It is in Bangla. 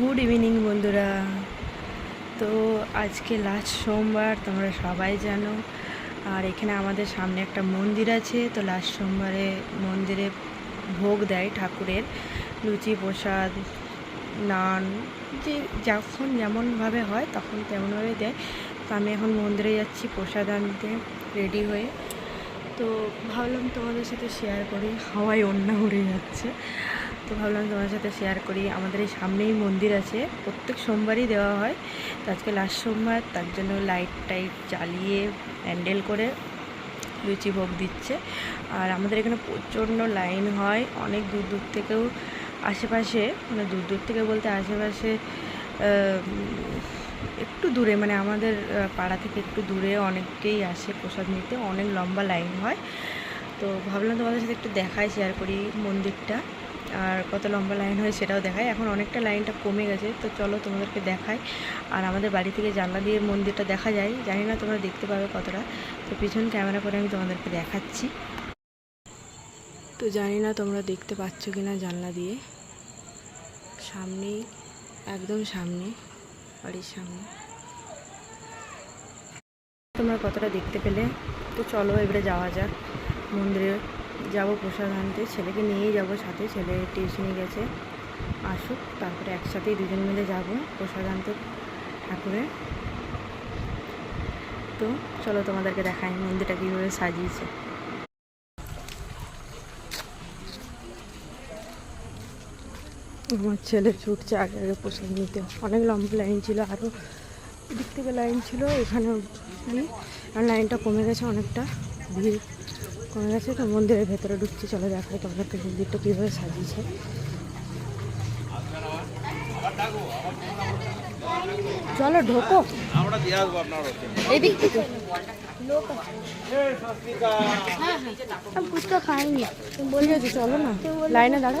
গুড ইভিনিং বন্ধুরা। তো আজকে লাস্ট সোমবার, তোমরা সবাই জানো। আর এখানে আমাদের সামনে একটা মন্দির আছে, তো লাস্ট সোমবারে মন্দিরে ভোগ দেয় ঠাকুরের। লুচি প্রসাদ, নান, যে যখন যেমনভাবে হয় তখন তেমনভাবে দেয়। তো আমি এখন মন্দিরে যাচ্ছি, প্রসাদ আনতে রেডি হয়ে। তো ভাবলাম তোমাদের সাথে শেয়ার করি হাওয়ায় অন্য উড়ে যাচ্ছে। তো ভাবলাম তোমার সাথে শেয়ার করি। আমাদের এই সামনেই মন্দির আছে। প্রত্যেক সোমবারই দেওয়া হয়। তো আজকে লাস্ট সোমবার, তার জন্য লাইট টাইট জ্বালিয়ে প্যান্ডেল করে লুচি ভোগ দিচ্ছে। আর আমাদের এখানে প্রচণ্ড লাইন হয়। অনেক দূর দূর থেকেও আশেপাশে মানে দূর দূর থেকে বলতে আশেপাশে একটু দূরে মানে আমাদের পাড়া থেকে একটু দূরে অনেকেই আসে প্রসাদ নিতে। অনেক লম্বা লাইন হয়। তো ভাবলাম তোমাদের সাথে একটু দেখায় শেয়ার করি মন্দিরটা। আর কত লম্বা লাইন হয় সেটাও দেখায়। এখন অনেকটা লাইনটা কমে গেছে, তো চলো তোমাদেরকে দেখাই। আর আমাদের বাড়ি থেকে জানলা দিয়ে মন্দিরটা দেখা যায়। জানি না তোমরা দেখতে পাবে কতটা। তো পিছন ক্যামেরা করে আমি তোমাদেরকে দেখাচ্ছি। তো জানি না তোমরা দেখতে পাচ্ছ কি না জানলা দিয়ে। সামনেই, একদম সামনে, বাড়ির সামনে। তোমরা কতটা দেখতে পেলে? তো চলো এবারে যাওয়া যাক মন্দিরে। যাব প্রসাদ আনতে, ছেলেকে নিয়েই যাব সাথে, ছেলে টিউশনে গেছে, আসুক, তারপরে একসাথেই দুজন মিলে যাব প্রসাদ আনতে ঠাকুরের। তো চলো তোমাদেরকে দেখাই মন্দিরটা কীভাবে সাজিয়েছে। আমার ছেলে ছুটছে আগে আগে প্রসাদ নিতে। অনেক লম্বা লাইন ছিল আরও দিক থেকে লাইন ছিল, এখানেও নেই আর লাইনটা কমে গেছে অনেকটা, ভিড়। কমে গেছে, তো মন্দিরের ভেতরে ঢুকছি। চলে দেখো তোমাদেরকে মন্দিরটা কীভাবে সাজিয়েছে। চলো ঢোকো। থেকে ফুচকা খাইনি। বলি চলো না। লাইনে দাঁড়া